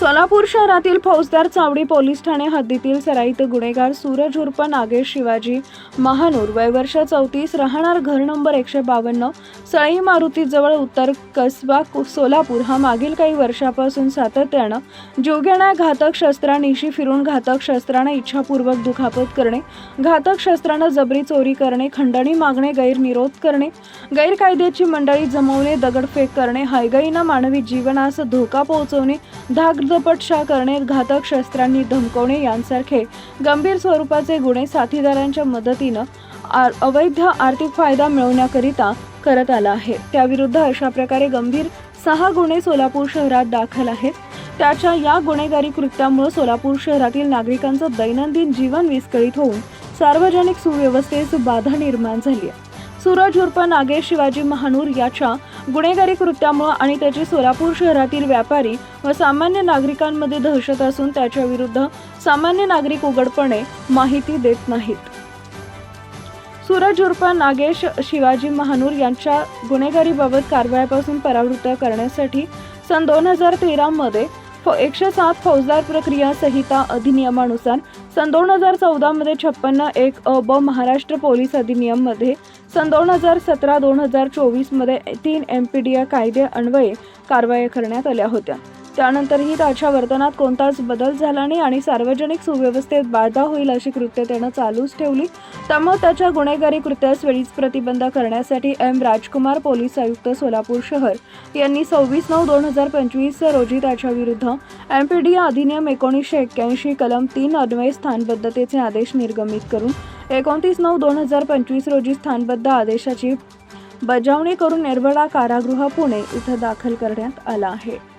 सोलापूर शहरातील फौजदार चावडी पोलीस ठाणे हद्दीतील सराईत गुन्हेगार सूरज उर्फ नागेश शिवाजी महानूर वयवर्ष चौतीस राहणार घर नंबर एकशे बावन्न सळई मारुतीजवळ उत्तर कसबा कु- सोलापूर. हा मागील काही वर्षापासून सातत्यानं जीवघेण्या घातक शस्त्रांनीशी फिरून घातक शस्त्रानं इच्छापूर्वक दुखापत करणे घातक शस्त्रानं जबरी चोरी करणे खंडणी मागणे गैरनिरोध करणे गैरकायद्याची मंडळी जमवणे दगडफेक करणे हायगईनं मानवी जीवनास धोका पोहोचवणे धाकधपटशा करणे घातक शस्त्रांनी धमकवणे यांसारखे गंभीर स्वरूपाचे गुन्हे साथीदारांच्या मदतीनं अवैध आर्थिक फायदा मिळवण्याकरिता करत आला आहे. त्याविरुद्ध अशा प्रकारे गंभीर सहा गुन्हे सोलापूर शहरात दाखल आहेत. त्याच्या या गुन्हेगारी कृत्यामुळे सोलापूर शहरातील नागरिकांचं दैनंदिन जीवन विस्कळीत होऊन सार्वजनिक सुव्यवस्थेस बाधा निर्माण झाली आहे. सूरज उर्फ नागेश शिवाजी महानूर याच्या गुन्हेगारी कृत्यामुळे आणि त्याची सोलापूर शहरातील व्यापारी व सामान्य नागरिकांमध्ये दहशत असून त्याच्या विरुद्ध सामान्य नागरिक उघडपणे माहिती देत नाहीत. सूरज उर्फ नागेश शिवाजी महानूर यांच्या गुन्हेगारीबाबत कारवायापासून परावृत्त करण्यासाठी सन दोन हजार तेरामध्ये फ एकशे सात फौजदार प्रक्रिया संहिता अधिनियमानुसार सन दोन हजार चौदामध्ये छप्पन्न एक अ ब महाराष्ट्र पोलीस अधिनियममध्ये सन दोन हजार सतरा दोन हजार चोवीसमध्ये तीन एम पी डी या कायदे अन्वये कारवाया करण्यात आल्या होत्या. त्यानंतरही त्याच्या वर्तनात कोणताच बदल झाला नाही आणि सार्वजनिक सुव्यवस्थेत बाधा होईल अशी कृत्य त्यानं चालूच ठेवली. त्यामुळे त्याच्या गुन्हेगारी कृत्यास वेळीच प्रतिबंध करण्यासाठी एम. राजकुमार पोलीस आयुक्त सोलापूर शहर यांनी सव्वीस नऊ दोन हजार पंचवीस रोजी त्याच्या विरुद्ध एम पी डी अधिनियम एकोणीसशे एक्क्याऐंशी कलम तीन अन्वय स्थानबद्धतेचे आदेश निर्गमित करून एकोणतीस नऊ दोन हजार पंचवीस रोजी स्थानबद्ध आदेशाची बजावणी करून निर्भडा कारागृह पुणे इथं दाखल करण्यात आला आहे.